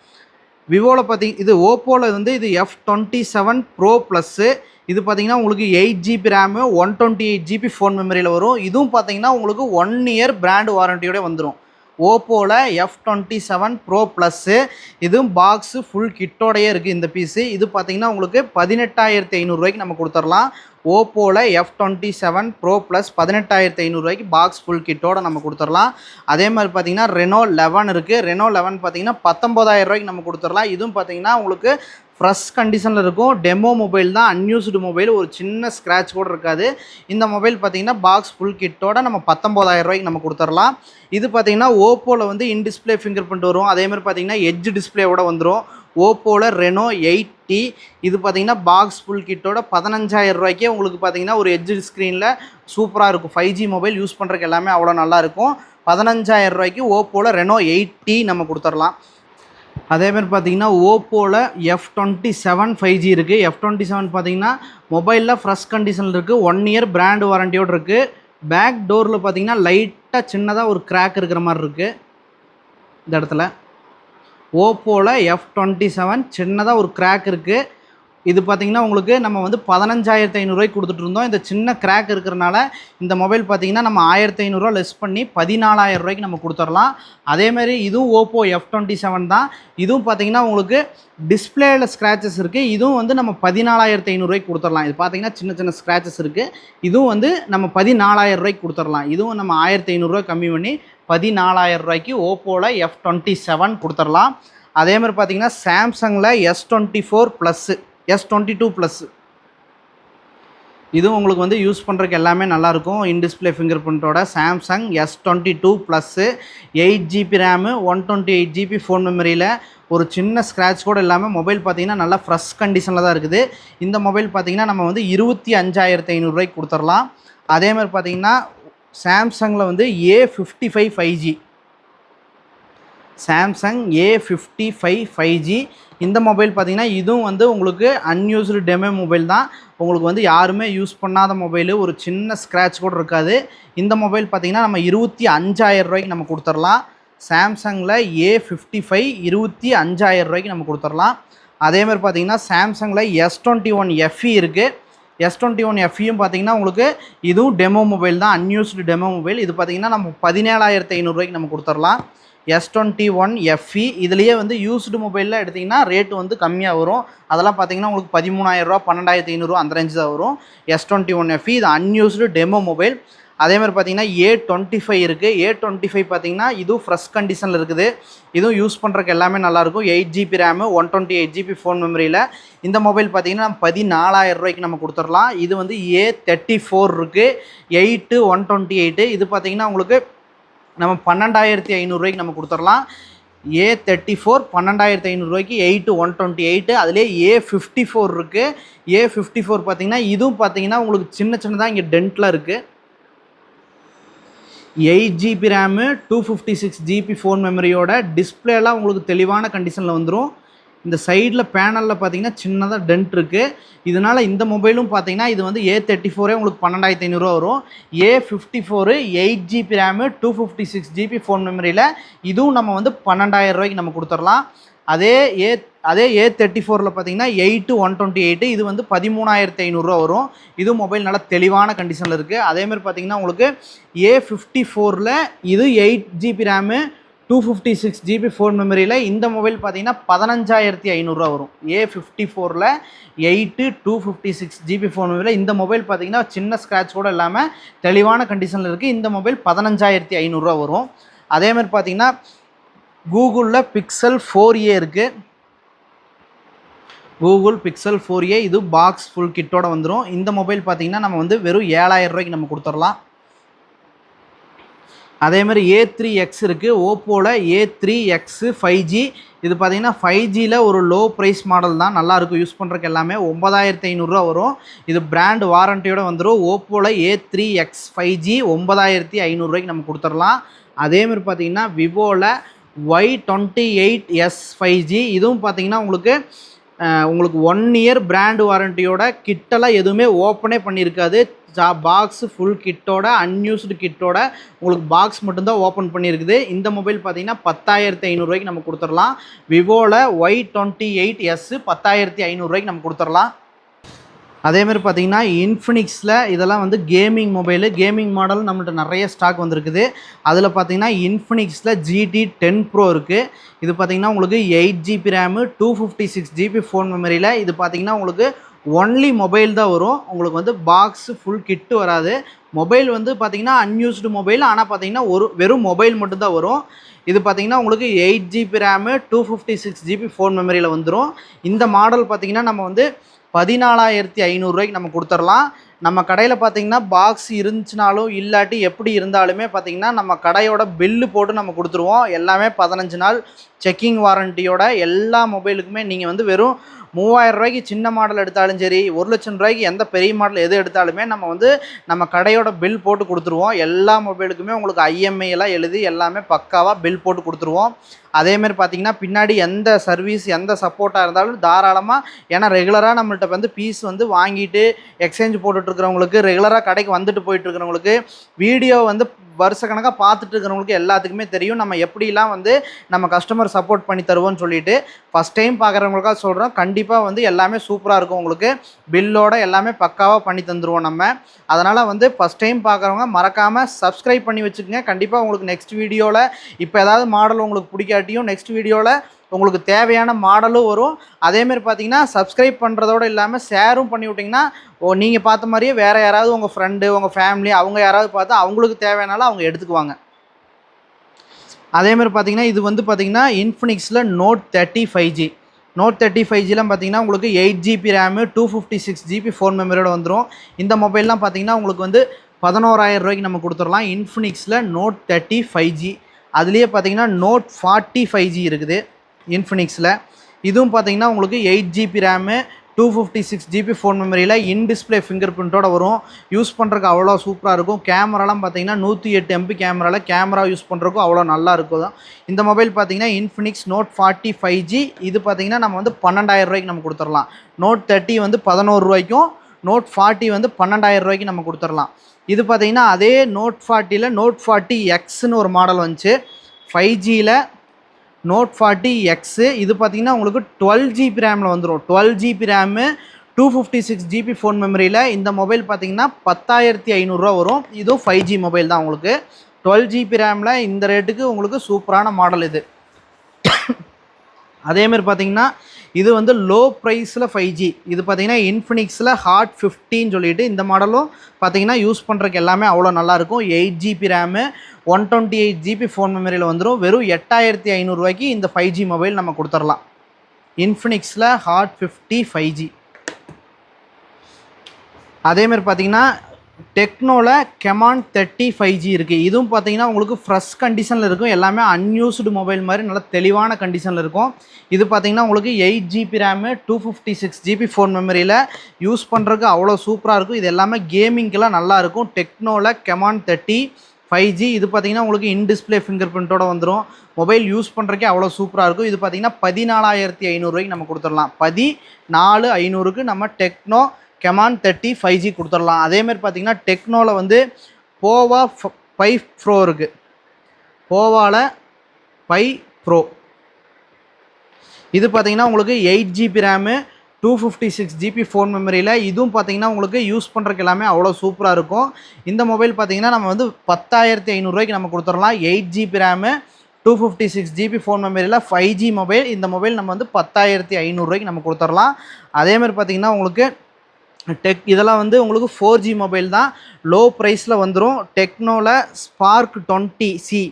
[SPEAKER 1] விவோவில் பார்த்தி இது ஓப்போவில் வந்து இது F twenty seven pro plus இது பார்த்திங்கன்னா உங்களுக்கு eight GB RAM one twenty eight GB phone மெமரியில் வரும். இதுவும் பார்த்தீங்கன்னா உங்களுக்கு ஒன் இயர் பிராண்ட் வாரண்டியோடய வந்துடும் ஓப்போவில் F twenty seven pro plus இதுவும் பாக்ஸு ஃபுல் கிட்டோடையே இருக்குது இந்த பீஸு இது பார்த்தீங்கன்னா உங்களுக்கு பதினெட்டாயிரத்தி ஐநூறுரூவாய்க்கு நம்ம கொடுத்துடலாம் ஓப்போவில் F twenty seven pro plus பதினெட்டாயிரத்தி ஐநூறுரூவாய்க்கு பாக்ஸ் ஃபுல் கிட்டோட நம்ம கொடுத்துடலாம் அதே மாதிரி பார்த்தீங்கன்னா ரெனோ லெவன் இருக்குது ரெனோ லெவன் பார்த்தீங்கன்னா பத்தொம்போதாயிரம் ரூபாய்க்கு நம்ம கொடுத்துடலாம் இதுவும் பார்த்தீங்கன்னா உங்களுக்கு ஃப்ரெஷ் கண்டிஷனில் இருக்கும். டெமோ மொபைல் தான். அன்யூஸ்டு மொபைல் ஒரு சின்ன ஸ்க்ராட்ச் கூட இருக்காது. இந்த மொபைல் பார்த்தீங்கன்னா பாக்ஸ் ஃபுல் கிட்டோட நம்ம பத்தொம்போதாயிரம் ரூபாய்க்கு நம்ம கொடுத்துடலாம். இது பார்த்திங்கன்னா ஓப்போவில் வந்து இன் டிஸ்பிளே ஃபிங்கர் பிரிண்ட் வரும் அதேமாதிரி பார்த்திங்கன்னா பார்த்தீங்கன்னா எட்ஜ் டிஸ்பிளேவோட வந்துடும் ஓப்போவில் ரெனோ எயிட் டி இது பார்த்தீங்கன்னா பாக்ஸ் ஃபுல் கிட்டோட பதினஞ்சாயிரம் ரூபாய்க்கே உங்களுக்கு பார்த்தீங்கன்னா ஒரு எட்ஜ் ஸ்க்ரீனில் சூப்பராக இருக்கும். ஃபைவ் ஜி மொபைல் யூஸ் பண்ணுறதுக்கு எல்லாமே அவ்வளோ நல்லாயிருக்கும் பதினஞ்சாயிரம் ரூபாய்க்கு ஓப்போவில் ரெனோ எயிட் டி நம்ம கொடுத்துடலாம். அதேமாதிரி பார்த்தீங்கன்னா ஓப்போவில் F twenty seven five G இருக்குது எஃப் டுவெண்ட்டி செவன் பார்த்தீங்கன்னா மொபைலில் ஃப்ரெஷ் கண்டிஷனில் இருக்குது ஒன் இயர் பிராண்ட் வாரண்டியோடு இருக்குது பேக் டோரில் பார்த்தீங்கன்னா லைட்டாக சின்னதாக ஒரு கிராக் இருக்கிற மாதிரி இருக்குது இந்த இடத்துல. ஓப்போவில் எஃப் டுவெண்ட்டி செவன் சின்னதாக ஒரு கிராக் இருக்குது இது பார்த்தீங்கன்னா உங்களுக்கு நம்ம வந்து பதினஞ்சாயிரத்து ஐநூறுரூவாய்க்கு கொடுத்துட்டு இருந்தோம் இந்த சின்ன கிராக் இருக்கிறனால இந்த மொபைல் பார்த்தீங்கன்னா நம்ம ஆயிரத்தி ஐநூறுரூவா லெஸ் பண்ணி பதினாலாயிரம் ரூபாய்க்கு நம்ம கொடுத்துடலாம். அதேமாதிரி இதுவும் ஓப்போ எஃப் டுவெண்ட்டி செவன் தான். இதுவும் பார்த்தீங்கன்னா உங்களுக்கு டிஸ்பிளேயில் ஸ்க்ராச்சஸ் இருக்குது இதுவும் வந்து நம்ம பதினாலாயிரத்து ஐநூறுரூவாய்க்கு கொடுத்துடலாம். இது பார்த்தீங்கன்னா சின்ன சின்ன ஸ்க்ராச்சஸ் இருக்குது இதுவும் வந்து நம்ம பதினாலாயிரம் ரூபாய்க்கு கொடுத்துடலாம். இதுவும் நம்ம ஆயிரத்தி ஐநூறுரூவா கம்மி பண்ணி பதினாலாயிரம் ரூபாய்க்கு ஓப்போவில் எஃப் டுவெண்ட்டி செவன் கொடுத்துடலாம். அதே மாதிரி பார்த்தீங்கன்னா சாம்சங்கில் S twenty four plus S twenty two plus இதுவும் உங்களுக்கு வந்து யூஸ் பண்ணுறதுக்கு எல்லாமே நல்லாயிருக்கும். In display finger பிரிண்ட்டோட Samsung S twenty two plus eight GB RAM one twenty eight GB phone மெமரியில் ஒரு சின்ன ஸ்க்ராட்ச் கூட இல்லாமல் மொபைல் பார்த்தீங்கன்னா நல்லா ஃப்ரெஷ் கண்டிஷனில் தான் இருக்குது. இந்த மொபைல் பார்த்தீங்கன்னா நம்ம வந்து இருபத்தி அஞ்சாயிரத்து ஐநூறுரூவாய்க்கு கொடுத்துடலாம். அதேமாதிரி பார்த்தீங்கன்னா சாம்சங்கில் வந்து A fifty five five G Samsung A fifty five five G இந்த மொபைல் பார்த்தீங்கன்னா இதுவும் வந்து உங்களுக்கு அன்யூஸ்டு டெமோ மொபைல் தான். உங்களுக்கு வந்து யாருமே யூஸ் பண்ணாத மொபைலு ஒரு சின்ன ஸ்க்ராட்ச் கூட இருக்காது. இந்த மொபைல் பார்த்தீங்கன்னா நம்ம இருபத்தி அஞ்சாயிரம் ரூபாய்க்கு நம்ம கொடுத்துடலாம். சாம்சங்கில் ஏ ஃபிஃப்டி ஃபைவ் இருபத்தி அஞ்சாயிரம் ரூபாய்க்கு நம்ம கொடுத்துடலாம். அதேமாதிரி பார்த்தீங்கன்னா சாம்சங்கில் எஸ் டுவெண்ட்டி ஒன் எஃப்இ இருக்குது எஸ் டுவெண்ட்டி ஒன் எஃப்இயும் பார்த்தீங்கன்னா உங்களுக்கு இதுவும் டெமோ மொபைல் தான். அன்யூஸ்டு டெமோ மொபைல் இது பார்த்தீங்கன்னா நம்ம பதினேழாயிரத்து ஐநூறுரூவாய்க்கு நம்ம கொடுத்துடலாம். எஸ் டுவெண்ட்டி ஒன் எஃப்இ இதுலேயே வந்து யூஸ்டு மொபைலில் எடுத்திங்கன்னா ரேட்டு வந்து கம்மியாக வரும். அதெல்லாம் பார்த்தீங்கன்னா உங்களுக்கு பதிமூணாயிரரூவா பன்னெண்டாயிரத்தி ஐநூறுரூவா அந்த ரேஞ்சு தான் வரும். எஸ் டுவெண்ட்டி ஒன் எஃப்இ இது அன்யூஸ்டு டெமோ மொபைல் அதே மாதிரி பார்த்தீங்கன்னா ஏ டுவெண்ட்டி ஃபைவ் இருக்குது ஏ டுவெண்ட்டி ஃபைவ் பார்த்தீங்கன்னா இதுவும் ஃப்ரெஷ் கண்டிஷனில் இருக்குது. இதுவும் யூஸ் பண்ணுறதுக்கு எல்லாமே நல்லாயிருக்கும் eight GB RAM one twenty eight GB phone மெமரியில் இந்த மொபைல் பார்த்தீங்கன்னா பதினாலாயிரம் ரூபாய்க்கு நம்ம கொடுத்துடலாம். இது வந்து ஏ தேர்ட்டி ஃபோர் இருக்குது எயிட்டு ஒன் டுவெண்ட்டி எயிட்டு இது பார்த்தீங்கன்னா உங்களுக்கு நம்ம பன்னெண்டாயிரத்தி ஐநூறுரூவாய்க்கு நம்ம கொடுத்துடலாம். ஏ தேர்ட்டி ஃபோர் பன்னெண்டாயிரத்தி ஐநூறுரூவாய்க்கு எயிட்டு ஒன் டுவெண்ட்டி எயிட்டு அதுலேயே ஏ ஃபிஃப்டி ஃபோர் இருக்குது ஏ ஃபிஃப்டி ஃபோர் பார்த்தீங்கன்னா இதுவும் பார்த்தீங்கன்னா உங்களுக்கு சின்ன சின்னதாக இங்கே டென்ட்டில் இருக்குது eight GB RAM two fifty six GB phone மெமரியோட டிஸ்பிளேலாம் உங்களுக்கு தெளிவான கண்டிஷனில் வந்துடும் இந்த சைடில் பேனலில் பார்த்தீங்கன்னா சின்னதாக டென்ட் இருக்குது இதனால் இந்த மொபைலும் பார்த்தீங்கன்னா இது வந்து ஏ தேர்ட்டி ஃபோரே உங்களுக்கு பன்னெண்டாயிரத்தி ஐநூறுரூவா வரும். A fifty four eight GB RAM two fifty six GB phone மெமரியில் இதுவும் நம்ம வந்து பன்னெண்டாயிரம் ரூபாய்க்கு நம்ம கொடுத்துடலாம். அதே ஏ அதே ஏ தேர்ட்டி ஃபோரில் பார்த்தீங்கன்னா எயிட்டு ஒன் டுவெண்ட்டி எயிட்டு இது வந்து பதிமூணாயிரத்தி ஐநூறுரூவா வரும். இது மொபைல் நல்லா தெளிவான கண்டிஷனில் இருக்குது அதேமாதிரி பார்த்தீங்கன்னா உங்களுக்கு ஏ ஃபிஃப்டி ஃபோரில் இது eight GB RAM two fifty six GB phone மெமரியில் இந்த மொபைல் பார்த்தீங்கன்னா பதினஞ்சாயிரத்தி ஐநூறுரூவா வரும். ஏ ஃபிஃப்டி ஃபோரில் eight two fifty six GB phone மெமரியில் இந்த மொபைல் பார்த்தீங்கன்னா சின்ன ஸ்க்ராட்ச் கூட இல்லாமல் தெளிவான கண்டிஷனில் இருக்குது இந்த மொபைல் பதினஞ்சாயிரத்தி ஐநூறுரூவா வரும். அதேமாதிரி பார்த்தீங்கன்னா கூகுளில் பிக்சல் ஃபோர் ஏ இருக்குது கூகுள் பிக்சல் ஃபோர் ஏ இது பாக்ஸ் ஃபுல் கிட்டோட வந்துடும் இந்த மொபைல் பார்த்தீங்கன்னா நம்ம வந்து வெறும் ஏழாயிரம் ரூபாய்க்கு நம்ம கொடுத்துடலாம். அதே மாதிரி ஏ த்ரீ எக்ஸ் இருக்குது ஓப்போவில் A three X five G இது பார்த்திங்கன்னா ஃபைவ் ஜியில் ஒரு லோ ப்ரைஸ் மாடல் தான். நல்லாயிருக்கும் யூஸ் பண்ணுறக்கு எல்லாமே. ஒம்பதாயிரத்தி ஐநூறுரூவா வரும். இது பிராண்ட் வாரண்டியோட வந்துடும் ஓப்போவில் A three X five G ஒம்பதாயிரத்தி ஐநூறுரூவாய்க்கு நம்ம கொடுத்துடலாம். அதேமாதிரி பார்த்திங்கன்னா விவோவில் Y twenty eight S five G இதுவும் பார்த்தீங்கன்னா உங்களுக்கு உங்களுக்கு ஒன் இயர் பிராண்ட் வாரண்டியோட கிட்டெல்லாம் எதுவுமே ஓப்பனே பண்ணியிருக்காது. ஜா பாக்ஸ் ஃபுல் கிட்டோட அன்யூஸ்டு கிட்டோட உங்களுக்கு பாக்ஸ் மட்டும்தான் ஓப்பன் பண்ணியிருக்குது. இந்த மொபைல் பார்த்தீங்கன்னா பத்தாயிரத்தி ஐநூறுரூவாய்க்கு நம்ம கொடுத்துடலாம். விவோவில் ஒய் டுவெண்ட்டி எயிட் எஸ்ஸு பத்தாயிரத்தி ஐநூறுரூவாய்க்கு நம்ம கொடுத்துடலாம். அதேமாதிரி பார்த்தீங்கன்னா இன்ஃபினிக்ஸில் இதெல்லாம் வந்து கேமிங் மொபைலு கேமிங் மாடல் நம்மள்ட்ட நிறைய ஸ்டாக் வந்திருக்குது. அதில் பார்த்தீங்கன்னா இன்ஃபினிக்ஸில் ஜிடி டென் ப்ரோ இருக்குது இது பார்த்தீங்கன்னா உங்களுக்கு eight GB RAM two fifty six GB phone மெமரியில் இது பார்த்தீங்கன்னா உங்களுக்கு ஒன்லி மொபைல் தான் வரும். உங்களுக்கு வந்து பாக்ஸ் ஃபுல் கிட்டு வராது. மொபைல் வந்து பார்த்திங்கன்னா அன்யூஸ்டு மொபைல் ஆனால் பார்த்திங்கன்னா ஒரு வெறும் மொபைல் மட்டும்தான் வரும். இது பார்த்திங்கன்னா உங்களுக்கு eight GB RAM two fifty six GB phone மெமரியில் வந்துடும் இந்த மாடல் பார்த்தீங்கன்னா நம்ம வந்து பதினாலாயிரத்தி ஐநூறுரூவாய்க்கு நம்ம கொடுத்துடலாம். நம்ம கடையில் பார்த்தீங்கன்னா பாக்ஸ் இருந்துச்சுனாலும் இல்லாட்டி எப்படி இருந்தாலுமே பார்த்தீங்கன்னா நம்ம கடையோட பில்லு போட்டு நம்ம கொடுத்துருவோம். எல்லாமே பதினஞ்சு நாள் செக்கிங் வாரண்டியோட எல்லா மொபைலுக்குமே நீங்கள் வந்து வெறும் மூவாயிரம் ரூபாய்க்கு சின்ன மாடல் எடுத்தாலும் சரி ஒரு லட்சம் ரூபாய்க்கு எந்த பெரிய மாடல் எது எடுத்தாலுமே நம்ம வந்து நம்ம கடையோட பில் போட்டு கொடுத்துருவோம். எல்லா மொபைலுக்குமே உங்களுக்கு ஐஎம்ஐலாம் எழுதி எல்லாமே பக்காவாக பில் போட்டு கொடுத்துருவோம். அதேமாரி பார்த்தீங்கன்னா பின்னாடி எந்த சர்வீஸ் எந்த சப்போர்ட்டாக இருந்தாலும் தாராளமாக ஏன்னா ரெகுலராக நம்மள்ட்ட வந்து பீஸ் வந்து வாங்கிட்டு எக்ஸ்சேஞ்ச் போட்டுட்ருக்கிறவங்களுக்கு ரெகுலராக கடைக்கு வந்துட்டு போயிட்டுருக்கிறவங்களுக்கு வீடியோ வந்து வருஷக்கணக்காக பார்த்துட்டு இருக்கிறவங்களுக்கு எல்லாத்துக்குமே தெரியும். நம்ம எப்படிலாம் வந்து நம்ம கஸ்டமர் சப்போர்ட் பண்ணி தருவோம்னு சொல்லிட்டு ஃபஸ்ட் டைம் பார்க்குறவங்களுக்காக சொல்கிறோம் கண்டிப்பாக வந்து எல்லாமே சூப்பராக இருக்கும் உங்களுக்கு. பில்லோட எல்லாமே பக்காவாக பண்ணி தந்துருவோம் நம்ம. அதனால் வந்து ஃபஸ்ட் டைம் பார்க்குறவங்க மறக்காமல் சப்ஸ்கிரைப் பண்ணி வச்சுக்கோங்க. கண்டிப்பாக உங்களுக்கு நெக்ஸ்ட் வீடியோவில் இப்போ ஏதாவது மாடல் உங்களுக்கு பிடிக்காட்டியும் நெக்ஸ்ட் வீடியோவில் உங்களுக்கு தேவையான மாடலும் வரும். அதேமாரி பார்த்தீங்கன்னா சப்ஸ்கிரைப் பண்ணுறதோடு இல்லாமல் ஷேரும் பண்ணி விட்டிங்கன்னா ஓ நீங்கள் பார்த்த மாதிரியே வேறு யாராவது உங்கள் ஃப்ரெண்டு உங்கள் ஃபேமிலி அவங்க யாராவது பார்த்தா அவங்களுக்கு தேவையானாலும் அவங்க எடுத்துக்குவாங்க. அதேமாதிரி பார்த்தீங்கன்னா இது வந்து பார்த்தீங்கன்னா இன்ஃபினிக்ஸில் Note thirty five G Note thirty five ஜிலாம் பார்த்தீங்கன்னா உங்களுக்கு eight GB RAM two fifty six GB phone மெமரியோட வந்துடும் இந்த மொபைல்லாம் பார்த்தீங்கன்னா உங்களுக்கு வந்து பதினோராயிரம் ரூபாய்க்கு நம்ம கொடுத்துடலாம். இன்ஃபினிக்ஸில் நோட் தேர்ட்டி ஃபைவ் ஜி அதுலேயே பார்த்தீங்கன்னா நோட் ஃபார்ட்டி ஃபைவ் ஜி இருக்குது. இன்ஃபினிக்ஸில். இதுவும் பார்த்தீங்கன்னா உங்களுக்கு eight GB RAM two fifty six GB phone மெமரியில் இன் டிஸ்பிளே ஃபிங்கர் பிரிண்ட்டோட வரும். யூஸ் பண்ணுறதுக்கு அவ்வளோ சூப்பராக இருக்கும். கேமராலாம் பார்த்தீங்கன்னா நூற்றி எட்டு எம்பி கேமராவில் கேமரா யூஸ் பண்ணுறதுக்கும் அவ்வளோ நல்லா இருக்கும் இந்த மொபைல் பார்த்தீங்கன்னா Infinix Note forty five G இது பார்த்தீங்கன்னா நம்ம வந்து பன்னெண்டாயிரம் ரூபாய்க்கு நம்ம கொடுத்துடலாம். நோட் தேர்ட்டி வந்து பதினோரு ரூபாய்க்கும் நோட் ஃபார்ட்டி வந்து பன்னெண்டாயிரம் ரூபாய்க்கு நம்ம கொடுத்துடலாம். இது பார்த்தீங்கன்னா அதே நோட் ஃபார்ட்டியில் நோட் ஃபார்ட்டி எக்ஸ்னு ஒரு மாடல் வந்துச்சு. ஃபைவ் ஜியில் நோட் ஃபார்ட்டி எக்ஸு இது பார்த்தீங்கன்னா உங்களுக்கு டுவெல் ஜிபி ரேமில் வந்துடும் twelve GB RAM two fifty six GB phone மெமரியில் இந்த மொபைல் பார்த்தீங்கன்னா பத்தாயிரத்தி ஐநூறுரூவா வரும். இதுவும் ஃபைவ் ஜி மொபைல் தான் உங்களுக்கு. டுவெல் ஜிபி ரேமில் இந்த ரேட்டுக்கு உங்களுக்கு சூப்பரான மாடல் இது. அதேமாதிரி பார்த்தீங்கன்னா இது வந்து லோ ப்ரைஸில் ஃபைவ் ஜி இது பார்த்தீங்கன்னா இன்ஃபினிக்ஸில் ஹாட் ஃபிஃப்டின்னு சொல்லிட்டு இந்த மாடலும் பார்த்தீங்கன்னா யூஸ் பண்ணுறதுக்கு எல்லாமே அவ்வளோ நல்லாயிருக்கும். Eight GB RAM one twenty eight GB phone மெமரியில் வந்துடும் வெறும் எட்டாயிரத்தி ஐநூறுரூவாய்க்கு இந்த ஃபைவ் ஜி மொபைல் நம்ம கொடுத்துடலாம். இன்ஃபினிக்ஸில் ஹாட் ஃபிஃப்டி ஃபைவ் ஜி அதேமாதிரி பார்த்தீங்கன்னா டெக்னோவில் கெமான் தேர்ட்டி ஃபைவ் ஜி இருக்குது இதுவும் பார்த்தீங்கன்னா உங்களுக்கு ஃப்ரெஷ் கண்டிஷனில் இருக்கும். எல்லாமே அன்யூஸ்டு மொபைல் மாதிரி நல்ல தெளிவான கண்டிஷனில் இருக்கும். இது பார்த்தீங்கன்னா உங்களுக்கு eight GB RAM two fifty six GB phone மெமரியில் யூஸ் பண்ணுறதுக்கு அவ்வளோ சூப்பராக இருக்கும். இது எல்லாமே கேமிங்க்கெல்லாம் நல்லாயிருக்கும் டெக்னோவில் கெமான் தேர்ட்டி ஃபைவ் ஜி இது பார்த்தீங்கன்னா உங்களுக்கு இன் டிஸ்பிளே ஃபிங்கர் பிரிண்ட்டோட வந்துடும் மொபைல் யூஸ் பண்ணுறக்கே அவ்வளோ சூப்பராக இருக்கும். இது பார்த்தீங்கன்னா பதினாலாயிரத்தி ஐநூறுரூவாய்க்கு நம்ம கொடுத்துடலாம். பதி நாலு ஐநூறுக்கு நம்ம Tecno Camon thirty five G கொடுத்துடலாம். அதேமாதிரி பார்த்தீங்கன்னா டெக்னோவில் வந்து போவா ஃபைவ் ப்ரோ இருக்குது போவாவில் ஃபைவ் ப்ரோ. இது பார்த்தீங்கன்னா உங்களுக்கு eight GB RAM two fifty six GB phone மெமரியில். இதுவும் பார்த்தீங்கன்னா உங்களுக்கு யூஸ் பண்ணுறக்கு எல்லாமே அவ்வளோ சூப்பராக இருக்கும். இந்த மொபைல் பார்த்தீங்கன்னா நம்ம வந்து பத்தாயிரத்தி ஐநூறுரூவாய்க்கு நம்ம கொடுத்துடலாம். Eight GB RAM two fifty six GB phone மெமரியில் ஃபைவ் ஜி மொபைல். இந்த மொபைல் நம்ம வந்து பத்தாயிரத்தி ஐநூறுரூவாய்க்கு நம்ம கொடுத்துடலாம். அதேமாதிரி பார்த்தீங்கன்னா உங்களுக்கு டெக் இதெல்லாம் வந்து உங்களுக்கு ஃபோர் ஜி மொபைல் தான். லோ ப்ரைஸில் வந்துடும் டெக்னோவில் ஸ்பார்க் டுவெண்ட்டி சி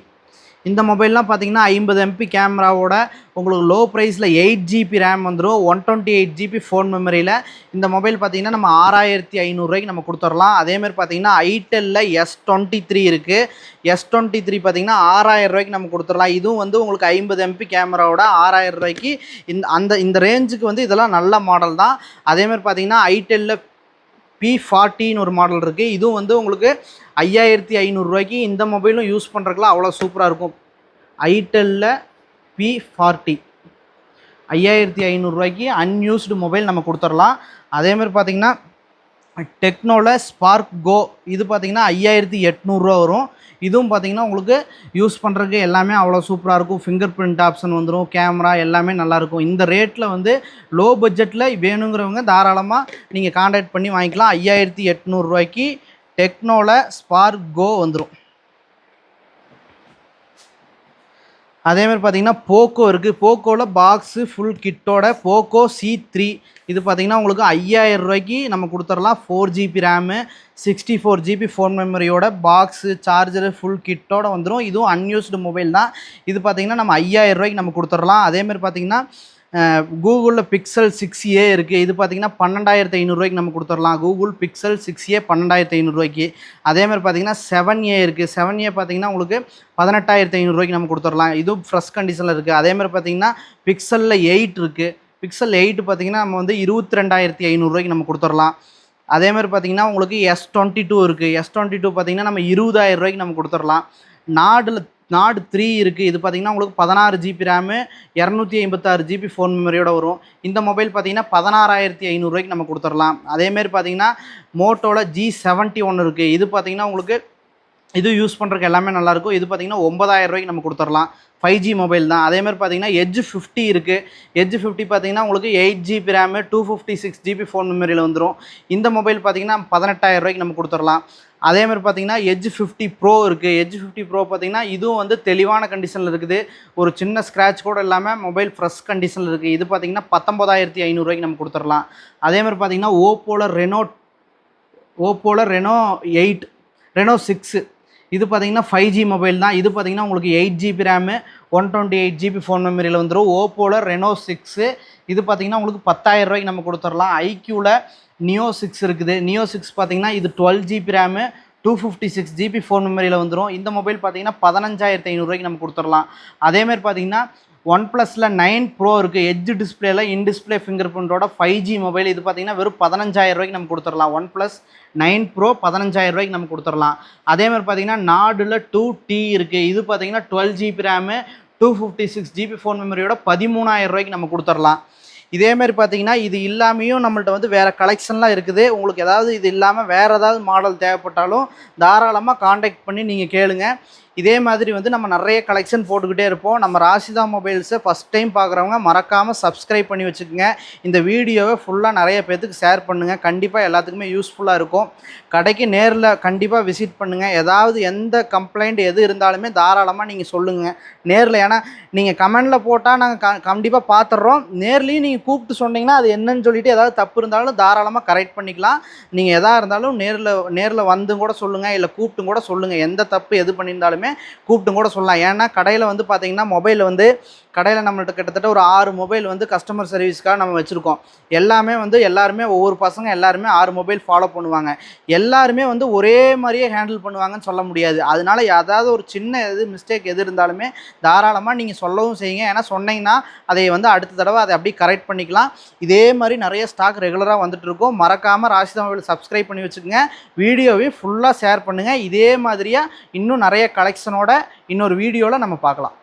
[SPEAKER 1] இந்த மொபைல்லாம் பார்த்தீங்கன்னா ஐம்பது எம்பி கேமராவோட உங்களுக்கு லோ ப்ரைஸில் எயிட் ஜிபி ரேம் வந்துடும் one twenty eight GB phone மெமரியில் இந்த மொபைல் பார்த்தீங்கன்னா நம்ம ஆறாயிரத்தி ஐநூறுரூவாய்க்கு நம்ம கொடுத்துடலாம். அதேமாதிரி பார்த்தீங்கன்னா ஐடெல்லில் எஸ் டுவெண்ட்டி த்ரீ இருக்குது எஸ் டுவெண்ட்டி த்ரீ பார்த்தீங்கன்னா ஆறாயிரம் ரூபாய்க்கு நம்ம கொடுத்துடலாம். இதுவும் வந்து உங்களுக்கு ஐம்பது எம்பி கேமராவோட ஆறாயிரம் ரூபாய்க்கு இந்த அந்த இந்த ரேஞ்சுக்கு வந்து இதெல்லாம் நல்ல மாடல் தான். அதேமாதிரி பார்த்தீங்கன்னா ஐடெல்லில் பி ஃபார்ட்டின்னு ஒரு மாடல் இருக்குது இதுவும் வந்து உங்களுக்கு ஐயாயிரத்தி ஐநூறுரூவாய்க்கு இந்த மொபைலும் யூஸ் பண்ணுறதுக்குலாம் அவ்வளோ சூப்பராக இருக்கும். ஐடெல்லில் பி ஃபார்ட்டி ஐயாயிரத்தி ஐநூறுரூவாய்க்கு அன்யூஸ்டு மொபைல் நம்ம கொடுத்துடலாம். அதேமாதிரி பார்த்திங்கன்னா டெக்னோவில் ஸ்பார்க் கோ இது பார்த்தீங்கன்னா ஐயாயிரத்தி எட்நூறுரூவா வரும். இதுவும் பார்த்தீங்கன்னா உங்களுக்கு யூஸ் பண்ணுறதுக்கு எல்லாமே அவ்வளோ சூப்பராக இருக்கும். ஃபிங்கர் பிரிண்ட் ஆப்ஷன் வந்துடும் கேமரா எல்லாமே நல்லாயிருக்கும் இந்த ரேட்டில் வந்து லோ பட்ஜெட்டில் வேணுங்கிறவங்க தாராளமாக நீங்கள் காண்டாக்ட் பண்ணி வாங்கிக்கலாம். ஐயாயிரத்தி எட்நூறுரூவாய்க்கு டெக்னோவில் ஸ்பார்க் கோ வந்துடும் அதேமாதிரி பார்த்தீங்கன்னா போக்கோ இருக்குது போக்கோவில் பாக்ஸு ஃபுல் கிட்டோட போக்கோ சி த்ரீ இது பார்த்தீங்கன்னா உங்களுக்கு ஐயாயிரம் ரூபாய்க்கு நம்ம கொடுத்துடலாம் four GB RAM sixty four GB phone மெமரியோட box charger full கிட்டோட வந்துடும் இதுவும் அன்யூஸ்டு மொபைல் தான். இது பார்த்திங்கன்னா நம்ம ஐயாயிரம் ரூபாய்க்கு நம்ம கொடுத்துடலாம் அதேமாதிரி பார்த்திங்கன்னா கூகுளில் பிக்சல் சிக்ஸ் ஏ இருக்குது இது பார்த்தீங்கன்னா பன்னெண்டாயிரத்து ஐநூறுரூவாய்க்கு நம்ம கொடுத்துடலாம். கூகுள் பிக்சல் சிக்ஸ் ஏ பன்னெண்டாயிரத்து ஐநூறுரூவாய்க்கு அதேமாதிரி பார்த்தீங்கன்னா செவன் ஏ இருக்குது செவன் ஏ பார்த்திங்கன்னா உங்களுக்கு பதினெட்டாயிரத்து ஐநூறுரூவாய்க்கு நம்ம கொடுத்துடலாம். இதுவும் ஃப்ரெஷ் கண்டிஷனில் இருக்குது அதேமாதிரி பார்த்தீங்கன்னா பிக்சலில் எயிட் இருக்குது பிக்சல் எயிட் பார்த்தீங்கன்னா நம்ம வந்து இருபத்தி ரெண்டாயிரத்தி ஐநூறுரூவாய்க்கு நம்ம கொடுத்துடலாம். அதேமாதிரி பார்த்தீங்கன்னா உங்களுக்கு எஸ் டுவெண்ட்டி டூ இருக்குது எஸ் டுவெண்ட்டி டூ பார்த்தீங்கன்னா நம்ம இருபதாயிரம் ரூபாய்க்கு நம்ம கொடுத்துடலாம். நாடில் நாடு த்ரீ இருக்குது இது பார்த்தீங்கன்னா உங்களுக்கு பதினாறு ஜிபி ரேமு இரநூத்தி ஐம்பத்தாறு ஜிபி ஃபோன் மெமரியோட வரும். இந்த மொபைல் பார்த்தீங்கன்னா பதினாறாயிரத்தி ஐநூறுரூவாய்க்கு நம்ம கொடுத்துடலாம். அதேமாரி பார்த்திங்கன்னா மோட்டோவில் ஜி செவன்ட்டி ஒன்று இருக்குது இது பார்த்தீங்கன்னா உங்களுக்கு இது யூஸ் பண்ணுறதுக்கு எல்லாமே நல்லாயிருக்கும். இது பார்த்தீங்கன்னா ஒன்பதாயிரம் ரூபாய்க்கு நம்ம கொடுத்துடலாம். ஃபைவ் ஜி மொபைல் தான். அதேமாதிரி பார்த்தீங்கன்னா எஜ் ஃபிஃப்டி இருக்குது எஜ் ஃபிஃப்டி பார்த்தீங்கன்னா உங்களுக்கு eight GB RAM two fifty six GB phone மெமரியில் வந்துடும் இந்த மொபைல் பார்த்தீங்கன்னா பதினெட்டாயிரம் ரூபாய்க்கு நம்ம கொடுத்துடலாம். அதே மாதிரி பார்த்தீங்கன்னா எஜ் ஃபிஃப்டி ப்ரோ இருக்குது எஜ் ஃபிஃப்டி ப்ரோ பார்த்தீங்கன்னா இதுவும் வந்து தெளிவான கண்டிஷனில் இருக்குது. ஒரு சின்ன ஸ்க்ராட்ச் கூட இல்லாமல் மொபைல் ஃப்ரெஷ் கண்டிஷனில் இருக்குது இது பார்த்தீங்கன்னா பத்தொம்பதாயிரத்தி ஐநூறுரூவாய்க்கு நம்ம கொடுத்துடலாம். அதே மாதிரி பார்த்தீங்கன்னா ஓப்போவில் ரெனோ ஓப்போவில் ரெனோ எயிட் ரெனோ சிக்ஸு இது பார்த்தீங்கன்னா ஃபைவ் ஜி மொபைல் தான். இது பார்த்தீங்கன்னா உங்களுக்கு eight GB RAM one twenty eight GB phone மெமரியில் வந்துடும் ஓப்போவில் ரெனோ சிக்ஸு இது பார்த்தீங்கன்னா உங்களுக்கு பத்தாயிரம் ரூபாய்க்கு நம்ம கொடுத்துடலாம். ஐக்யூவில் நியோ சிக்ஸ் இருக்குது. நியோ சிக்ஸ் பார்த்தீங்கன்னா இது twelve GB RAM two fifty six GB phone மெமரியில் வந்துடும் இந்த மொபைல் பார்த்தீங்கன்னா பதினஞ்சாயிரத்து ஐநூறுரூவாய்க்கு நம்ம கொடுத்துடலாம். அதேமாதிரி பார்த்தீங்கன்னா ஒன் ப்ளஸில் நைன் ப்ரோ இருக்குது எட்ஜ் டிஸ்பிளேல இன் டிஸ்பிளே ஃபிங்கர் பிரிண்டோட ஃபைவ் ஜி மொபைல் இது பார்த்தீங்கன்னா வெறும் பதினஞ்சாயிரம் ரூபாய்க்கு நம்ம கொடுத்துடலாம். ஒன் ப்ளஸ் நைன் ப்ரோ பதினஞ்சாயிரம் ரூபாய்க்கு நம்ம கொடுத்துடலாம். அதேமாதிரி பார்த்தீங்கன்னா நாடில் டூ டி இருக்குது இது பார்த்தீங்கன்னா twelve GB RAM two fifty six GB phone மெமரியோட பதிமூணாயிரம் ரூபாய்க்கு நம்ம கொடுத்துடலாம். இதேமாரி பார்த்தீங்கன்னா இது இல்லாமையும் நம்மள்ட்ட வந்து வேறு கலெக்ஷன்லாம் இருக்குது. உங்களுக்கு ஏதாவது இது இல்லாமல் வேறு ஏதாவது மாடல் தேவைப்பட்டாலும் தாராளமாக காண்டாக்ட் பண்ணி நீங்கள் கேளுங்கள் இதே மாதிரி வந்து நம்ம நிறைய கலெக்ஷன் போட்டுக்கிட்டே இருப்போம். நம்ம ராசிதா மொபைல்ஸை ஃபஸ்ட் டைம் பார்க்குறவங்க மறக்காமல் சப்ஸ்கிரைப் பண்ணி வச்சுக்கோங்க. இந்த வீடியோவை ஃபுல்லாக நிறைய பேர்த்துக்கு ஷேர் பண்ணுங்கள் கண்டிப்பாக எல்லாத்துக்குமே யூஸ்ஃபுல்லாக இருக்கும். கடைக்கு நேரில் கண்டிப்பாக விசிட் பண்ணுங்கள் ஏதாவது எந்த கம்ப்ளைண்ட் எது இருந்தாலுமே தாராளமாக நீங்கள் சொல்லுங்கள் நேரில் ஏன்னா நீங்கள் கமெண்டில் போட்டால் நாங்கள் க கண்டிப்பாக பார்த்துட்றோம் நேர்லேயும் நீங்கள் கூப்பிட்டு சொன்னீங்கன்னா அது என்னன்னு சொல்லிட்டு ஏதாவது தப்பு இருந்தாலும் தாராளமாக கரெக்ட் பண்ணிக்கலாம். நீங்கள் எதாக இருந்தாலும் நேரில் நேரில் வந்தும் கூட சொல்லுங்கள் இல்லை கூப்பிட்டும் கூட சொல்லுங்கள் எந்த தப்பு எது பண்ணியிருந்தாலுமே கூப்பிட்டும் கூட சொல்லலாம். ஏன்னா கடையில் வந்து பார்த்தீங்கன்னா மொபைல் வந்து கடையில் நம்மள்ட்ட கிட்டத்தட்ட ஒரு ஆறு மொபைல் வந்து கஸ்டமர் சர்வீஸ்க்காக நம்ம வச்சுருக்கோம். எல்லாமே வந்து எல்லாருமே ஒவ்வொரு பசங்க எல்லாருமே ஆறு மொபைல் ஃபாலோ பண்ணுவாங்க. எல்லாருமே வந்து ஒரே மாதிரியே ஹேண்டில் பண்ணுவாங்கன்னு சொல்ல முடியாது. அதனால ஏதாவது ஒரு சின்ன எது மிஸ்டேக் எது இருந்தாலுமே தாராளமாக நீங்கள் சொல்லவும் செய்யுங்க. ஏன்னா சொன்னீங்கன்னா அதை வந்து அடுத்த தடவை அதை அப்படியே கரெக்ட் பண்ணிக்கலாம். இதே மாதிரி நிறைய ஸ்டாக் ரெகுலராக வந்துட்டுருக்கும் மறக்காமல் ராசிதா மொபைல் சப்ஸ்கிரைப் பண்ணி வச்சுக்கோங்க. வீடியோவை ஃபுல்லாக ஷேர் பண்ணுங்கள் இதே மாதிரியாக இன்னும் நிறைய கலெக்ஷனோட இன்னொரு வீடியோவில் நம்ம பார்க்கலாம்.